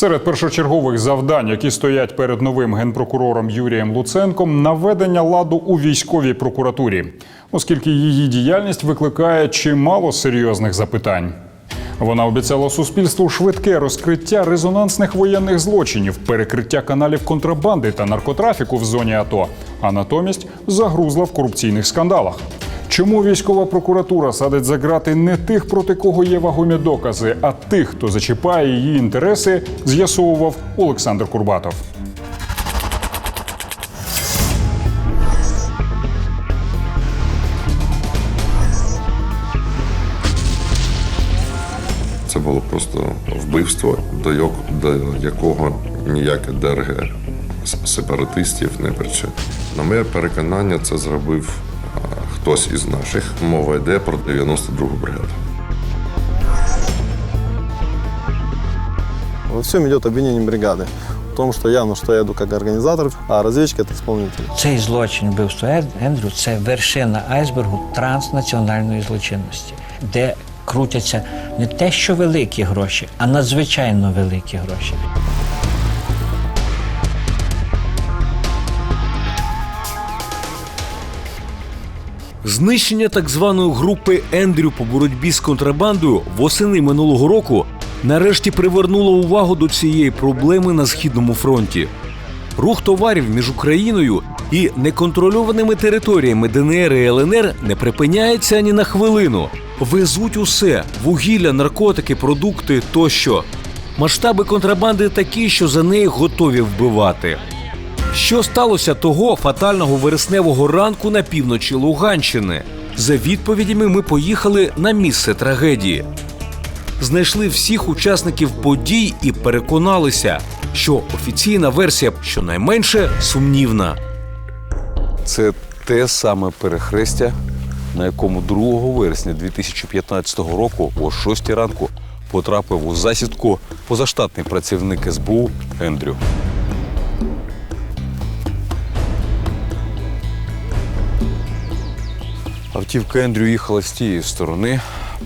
Серед першочергових завдань, які стоять перед новим генпрокурором Юрієм Луценком, наведення ладу у військовій прокуратурі, оскільки її діяльність викликає чимало серйозних запитань. Вона обіцяла суспільству швидке розкриття резонансних воєнних злочинів, перекриття каналів контрабанди та наркотрафіку в зоні АТО, а натомість загрузла в корупційних скандалах. Чому військова прокуратура садить за грати не тих, проти кого є вагомі докази, а тих, хто зачіпає її інтереси, з'ясовував Олександр Курбатов. Це було просто вбивство, до, якого ніяке ДРГ сепаратистів не причетне. На моє переконання, це зробив хтось із наших. Мова йде про 92-гу бригаду. Во всем идет обвинение бригады. В том, что явно, что я иду как организатор, а разведчик – это исполнитель. Цей злочин вбивство Ен- Ендрю це вершина айсбергу транснаціональної злочинності, де крутяться не те, що великі гроші, а надзвичайно великі гроші. Знищення так званої групи Ендрю по боротьбі з контрабандою восени минулого року нарешті привернуло увагу до цієї проблеми на східному фронті. Рух товарів між Україною і неконтрольованими територіями ДНР і ЛНР не припиняється ані на хвилину. Везуть усе вугілля, наркотики, продукти тощо. Масштаби контрабанди такі, що за неї готові вбивати. Що сталося того фатального вересневого ранку на півночі Луганщини? За відповідями ми поїхали на місце трагедії. Знайшли всіх учасників подій і переконалися, що офіційна версія щонайменше сумнівна. Це те саме перехрестя, на якому 2 вересня 2015 року о 6 ранку потрапив у засідку позаштатний працівник СБУ Ендрю. Автівка Ендрю їхала з тієї сторони,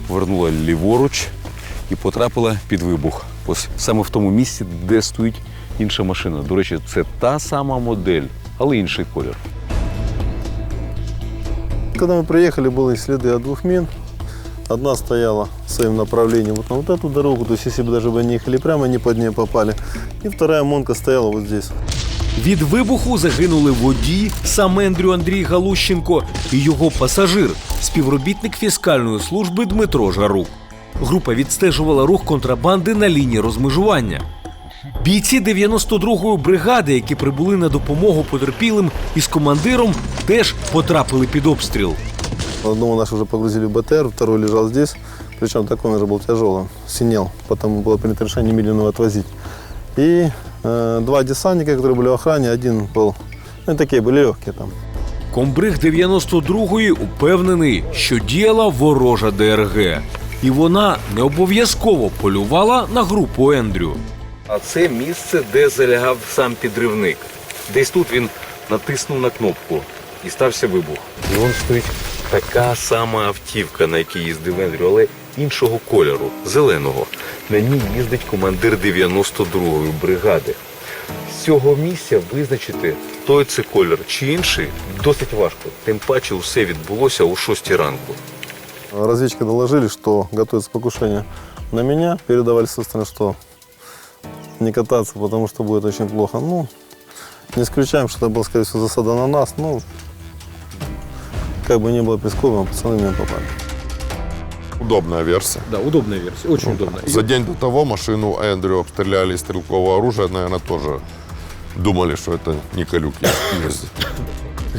повернула ліворуч і потрапила під вибух. Ось саме в тому місці, де стоїть інша машина. До речі, це та сама модель, але інший колір. Когда мы приехали, были следы от двух мин. Одна стояла в своем направлении вот на вот эту дорогу, то есть если бы даже бы они ехали прямо, они под нее попали. И вторая монка стояла вот здесь. Від вибуху загинули водій, сам Ендрю Андрій Галущенко і його пасажир, співробітник фіскальної служби Дмитро Жарук. Група відстежувала рух контрабанди на лінії розмежування. Бійці 92-ї бригади, які прибули на допомогу потерпілим із командиром, теж потрапили під обстріл. Одного нашего уже погрузили в БТР, второй лежал здесь. Причем такой он уже был тяжелый, синел. Потому было принято решение немедленно его отвозить. И э, два десантника, которые были в охране, один был, ну, такие были легкие там. Комбриг 92-ї упевнений, що діяла ворожа ДРГ. І вона не обов'язково полювала на групу Ендрю. А це місце, де залягав сам підривник. Десь тут він натиснув на кнопку і стався вибух. І вон стоїть така сама автівка, на якій їздив Ендрю, але іншого кольору, зеленого. На ній їздить командир 92-ї бригади. З цього місця визначити, той це колір чи інший, досить важко. Тим паче усе відбулося о 6 ранку. Разведчики доложили, что готовится покушение на меня. Передавали со стороны, что не кататься, потому что будет очень плохо. Ну, не исключаем, что это была, скорее всего, засада на нас. Ну, как бы не было прискорбно, пацаны меня попали. Удобная версия. Да, удобная версия, очень удобная. За день до того машину Эндрю обстреляли из стрелкового оружия. Наверное, тоже думали, что это не Калюк ездит.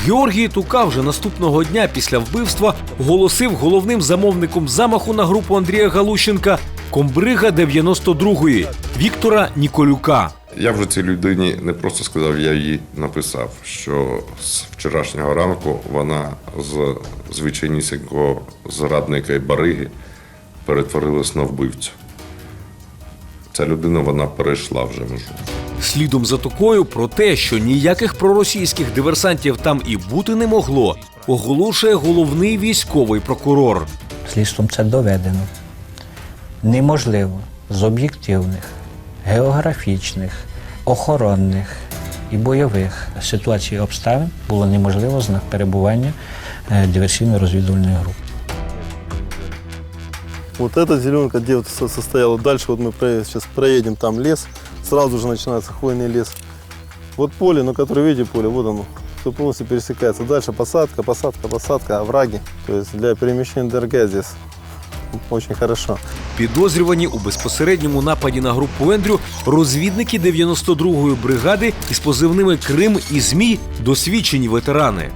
Георгій Тука вже наступного дня після вбивства оголосив головним замовником замаху на групу Андрія Галущенка комбрига 92-ї Віктора Ніколюка. Я вже цій людині не просто сказав, я їй написав, що з вчорашнього ранку вона з звичайнісінького зрадника і бариги перетворилась на вбивцю. Ця людина вона перейшла вже межу. Слідом за Тукою про те, що ніяких проросійських диверсантів там і бути не могло, оголошує головний військовий прокурор. Слідством це доведено. Неможливо з об'єктивних географічних, охоронних і бойових ситуацій і обставин було неможливо знак перебування е, диверсійно-розвідувальної групи. Вот эта зеленка, где вот со- состояла, дальше вот мы про- сейчас проедем, там лес, сразу же начинается хвойный лес. Вот поле, на которое видите поле, вот оно, все полностью пересекается. Дальше посадка, посадка, посадка, овраги. То есть для перемещения ДРГ здесь очень хорошо. Підозрювані у безпосередньому нападі на групу Ендрю розвідники 92-ї бригади із позивними Крим і Змій досвідчені ветерани.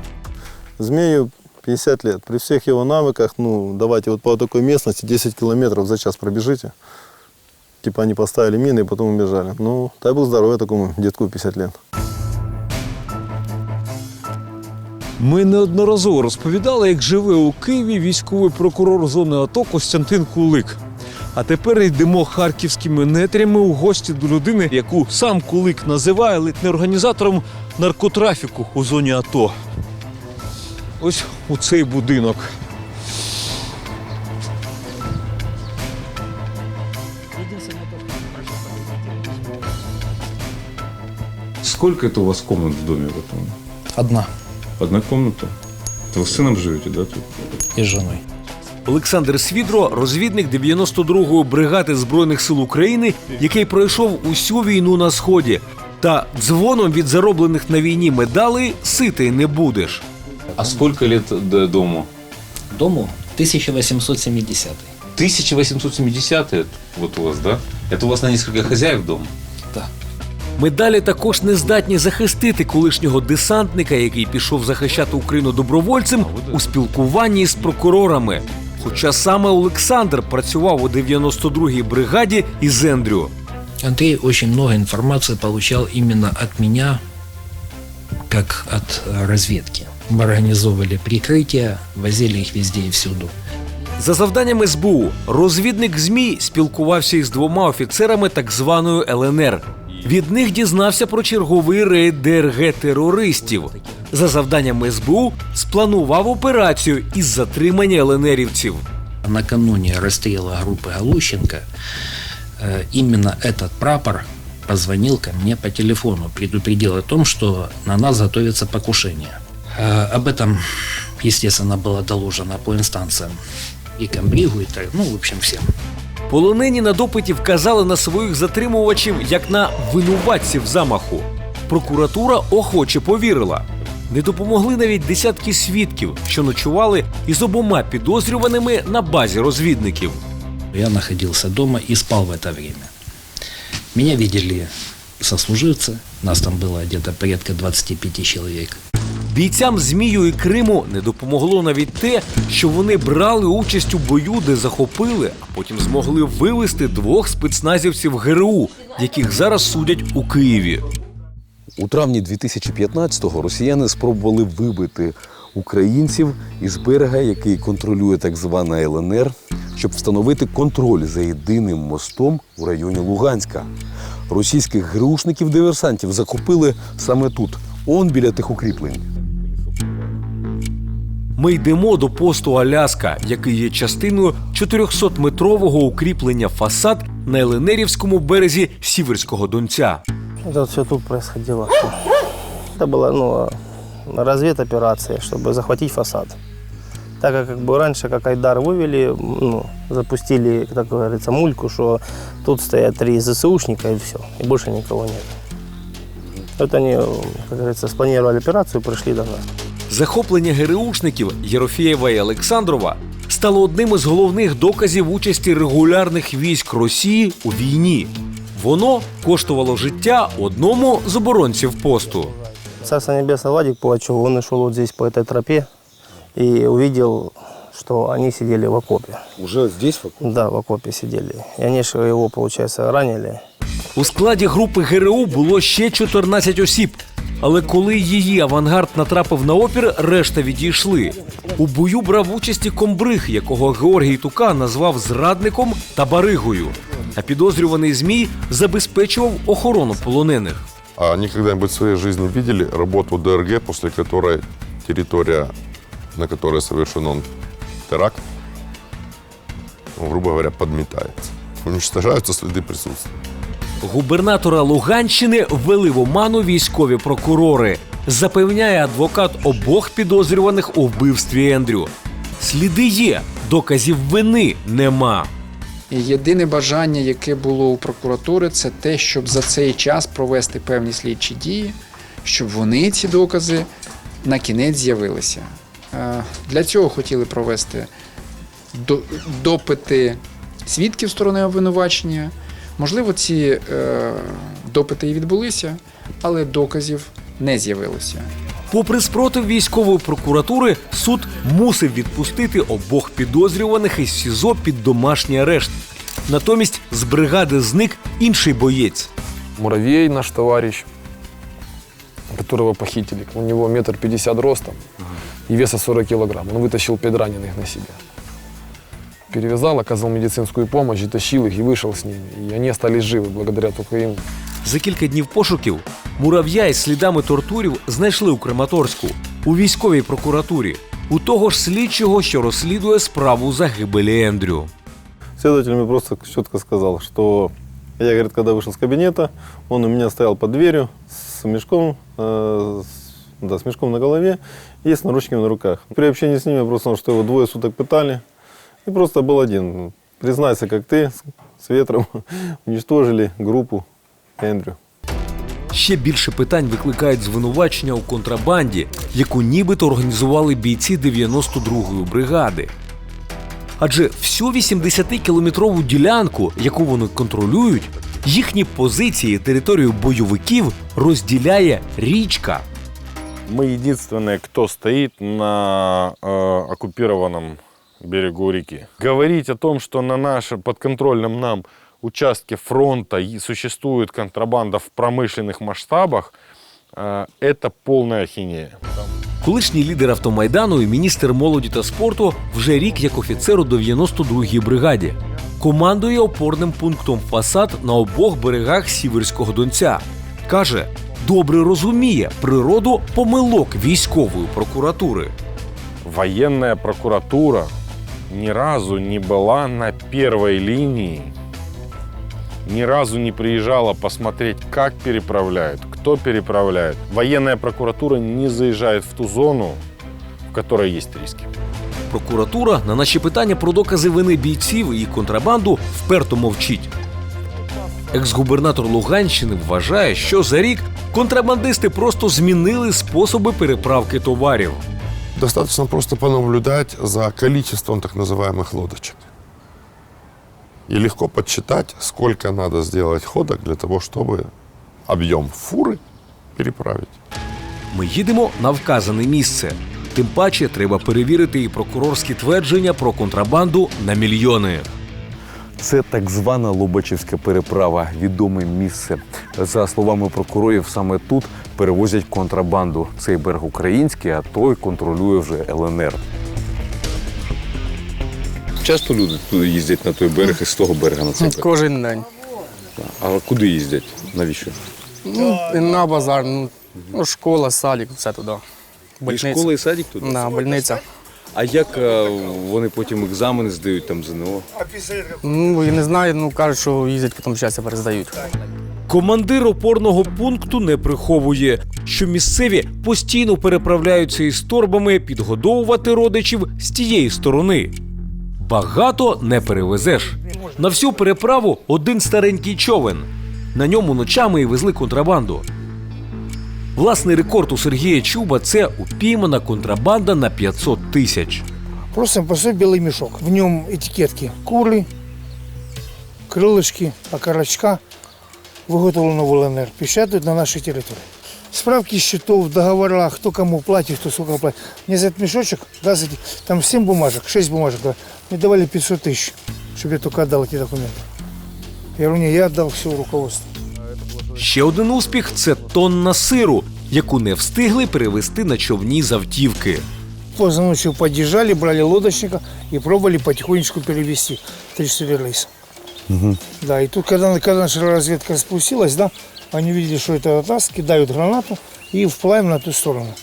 Змею 50 лет. При всех его навыках, ну, давайте вот по такой местности 10 километров за час пробежите. Типа они поставили мины и потом убежали. Ну, дай бог здоровья такому детку 50 лет. Ми неодноразово розповідали, як живе у Києві військовий прокурор зони АТО Костянтин Кулик. А тепер йдемо харківськими нетрями у гості до людини, яку сам Кулик називає ледь не організатором наркотрафіку у зоні АТО. Ось у цей будинок. Сколько это у вас комнат в доме в этом? Одна Одна комната? Это вы с сыном живете, да, тут? И с женой. Олександр Свідро, розвідник 92-ї бригади Збройних сил України, який пройшов усю війну на сході. Та дзвоном від зароблених на війні медалей ситий не будеш. А сколько лет до дому? Дому 1870. 1870 вот у вас, да? Это у вас на несколько хозяев дом? Медалі також не здатні захистити колишнього десантника, який пішов захищати Україну добровольцем у спілкуванні з прокурорами. Хоча саме Олександр працював у 92-й бригаді із Ендрю. Андрей очень много информации получал именно от меня, как от э, разведки. Мы организовывали прикрытие, возили их везде и всюду. За завданням СБУ розвідник ЗМІ спілкувався із двома офіцерами так званої ЛНР. Від них дізнався про черговий рейд ДРГ терористів. За завданням СБУ спланував операцію із затримання ЛНРівців. Накануне расстрела группы Галущенко э, именно этот прапор позвонил ко мне по телефону, предупредил о том, что на нас готовится покушение. Э, Об этом, естественно, было доложено по инстанциям и Камбригу, и так, ну, в общем, всем. Полонені на допиті вказали на своїх затримувачів як на винуватців замаху. Прокуратура охоче повірила. Не допомогли навіть десятки свідків, що ночували із обома підозрюваними на базі розвідників. Я находился дома и спал в это время. Меня видели сослуживцы, нас там было где-то порядка 25 человек. Бійцям Змію і Криму не допомогло навіть те, що вони брали участь у бою, де захопили, а потім змогли вивести двох спецназівців ГРУ, яких зараз судять у Києві. У травні 2015-го росіяни спробували вибити українців із берега, який контролює так звана ЛНР, щоб встановити контроль за єдиним мостом у районі Луганська. Російських ГРУшників-диверсантів захопили саме тут, он біля тих укріплень. Ми йдемо до посту Аляска, який є частиною 400-метрового укріплення фасад на Еленерівському березі Сіверського Донця. Это все тут происходило. Это была ну, разведоперация, чтобы захватить фасад. Так как, как бы раньше, как Айдар вывели, ну, запустили, как говорится, мульку, что тут стоят три ЗСУшника и все, и больше никого нет. Вот они, как говорится, спланировали операцию и пришли до нас. Захоплення ГРУшників Єрофєєва і Олександрова стало одним із головних доказів участі регулярних військ Росії у війні. Воно коштувало життя одному з оборонців посту. Царство Небесное, Владик Пугачев, он шел вот здесь по этой тропе и увидел, что они сидели в окопе. Уже здесь Да, в окопе сидели. И они же его, получается, ранили. У складі групи ГРУ було ще 14 осіб. Але коли її авангард натрапив на опір, решта відійшли. У бою брав участь і комбриг, якого Георгій Тука назвав зрадником та баригою. А підозрюваний змій забезпечував охорону полонених. А они когда-нибудь в своей жизни видели работу ДРГ, после которой территория, на которой совершен он теракт, ну, грубо говоря, подметается. Уничтожаются следы присутствия. Губернатора Луганщини ввели в оману військові прокурори. Запевняє адвокат обох підозрюваних у вбивстві Ендрю. Сліди є, доказів вини нема. І єдине бажання, яке було у прокуратури, це те, щоб за цей час провести певні слідчі дії, щоб вони ці докази на кінець з'явилися. Е, Для цього хотіли провести допити свідків сторони обвинувачення. Можливо, ці е, допити і відбулися, але доказів не з'явилося. Попри спротив військової прокуратури, суд мусив відпустити обох підозрюваних із СІЗО під домашній арешт. Натомість з бригади зник інший боєць. Муравей наш товарищ, которого похитили. У него метр пятьдесят ростом и веса 40 килограмм. Он вытащил пять раненых на себе. Перевязал, оказал медицинскую помощь, и тащил их и вышел с ними. И они остались живы благодаря только ему. За кілька днів пошуків мурав'я із слідами тортурів знайшли у Краматорську у військовій прокуратурі, у того ж слідчого, що розслідує справу загибелі Ендрю. Следователь мне просто четко сказал, что я, говорит, когда вышел с кабинета, он у меня стоял под дверью с мешком, э, с- да, с мешком на голове и с наручниками на руках. При общении с ним я просто знал, что его двое суток пытали, и просто был один. Признайся, как ты с- с ветром уничтожили группу Эндрю. Ще більше питань викликають звинувачення у контрабанді, яку нібито організували бійці 92-ї бригади. Адже всю 80-кілометрову ділянку, яку вони контролюють, їхні позиції і територію бойовиків розділяє річка. Мы единственные, кто стоит на э, оккупированном берегу реки. Говорить о том, что на нашем подконтрольном нам участке фронта и существует контрабанда в промышленных масштабах, э, это полная ахинея. Колишній лідер автомайдану і міністр молоді та спорту вже рік як офіцер у 92-й бригаді. Командує опорним пунктом фасад на обох берегах Сіверського Донця. Каже, добре розуміє природу помилок військової прокуратури. Военная прокуратура ни разу не была на первой линии, ни разу не приезжала посмотреть, как переправляют, кто переправляет. Военная прокуратура не заезжает в ту зону, в которой есть риски. Прокуратура на наші питання про докази вини бійців і контрабанду вперто мовчить. Екс-губернатор Луганщини вважає, що за рік контрабандисти просто змінили способи переправки товарів. Достаточно просто понаблюдать за количеством так называемых лодочек. И легко подсчитать, сколько надо сделать ходок для того, чтобы объем фуры переправить. Ми їдемо на вказане місце. Тим паче треба перевірити і прокурорські твердження про контрабанду на мільйони. Це так звана Лобачівська переправа, відоме місце. За словами прокурорів, саме тут перевозять контрабанду. Цей берег український, а той контролює вже ЛНР. Часто люди туди їздять на той берег і з того берега на цей берег. Кожен день. А куди їздять? Навіщо? Ну, на базар, ну, ну, школа, садик, все туди. І школа і садик туди? Да, больниця. А як е, вони потім екзамени здають там ЗНО? Ну, я не знаю, ну кажуть, що їздять, потім щастя перездають. Командир опорного пункту не приховує, що місцеві постійно переправляються із торбами підгодовувати родичів з тієї сторони. Багато не перевезеш. На всю переправу один старенький човен. На ньому ночами і везли контрабанду. Власний рекорд у Сергія Чуба це упіймана контрабанда на 500 тисяч. Просто простой белый мешок. В нем этикетки куры, крылышки, окорочка, выготовлено в ЛНР, печатают на нашей территории. Справки счетов, договора, кто кому платит, кто сколько платит. Мне за этот мешочек, да, за эти- там 7 бумажек, 6 бумажек, да, мне давали 500 тысяч, чтобы я только отдал эти документы. Я говорю, не, я отдал все руководство. Ще один успіх це тонна сиру, яку не встигли перевезти на човні з автівки. Поздно ночью подъезжали, брали лодочника и пробовали потихонечку перевести 34 рейса. Да, и тут, когда, когда наша разведка спустилась, да, они видели, что это от нас, кидают гранату и вплавим на ту сторону.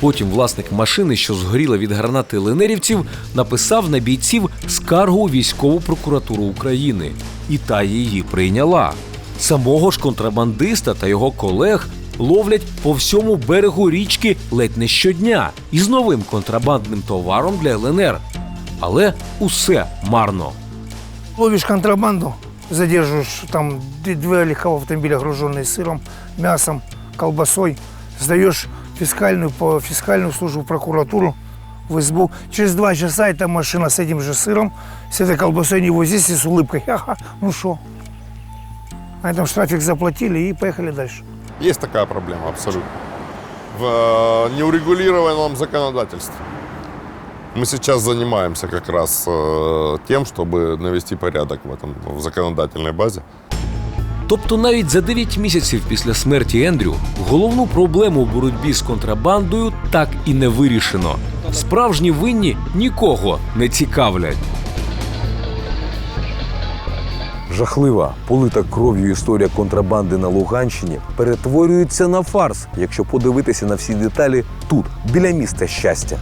Потім власник машини, що згоріла від гранати ленерівців, написав на бійців скаргу у військову прокуратуру України, і та її прийняла. Самого ж контрабандиста та його колег ловлять по всьому берегу річки ледь не щодня із новим контрабандним товаром для ЛНР. Але усе марно. Ловишь контрабанду, задерживаешь там д- два легковых автомобиля, груженные сыром, мясом, колбасой, сдаешь фискальную, по фискальную службу, в прокуратуру, в СБУ. Через два часа эта машина с этим же сыром, с этой колбасой не возись и с улыбкой. Ха-ха, ну что? На этом штрафик заплатили и поехали дальше. Есть такая проблема, абсолютно. В э, неурегулированном законодательстве. Мы сейчас занимаемся как раз э, тем, чтобы навести порядок в этом в законодательной базе. Тобто навіть за 9 місяців після смерті Ендрю головну проблему у боротьбі з контрабандою так і не вирішено. Справжні винні нікого не цікавлять. Жахлива, полита кров'ю історія контрабанди на Луганщині перетворюється на фарс, якщо подивитися на всі деталі тут, біля міста щастя.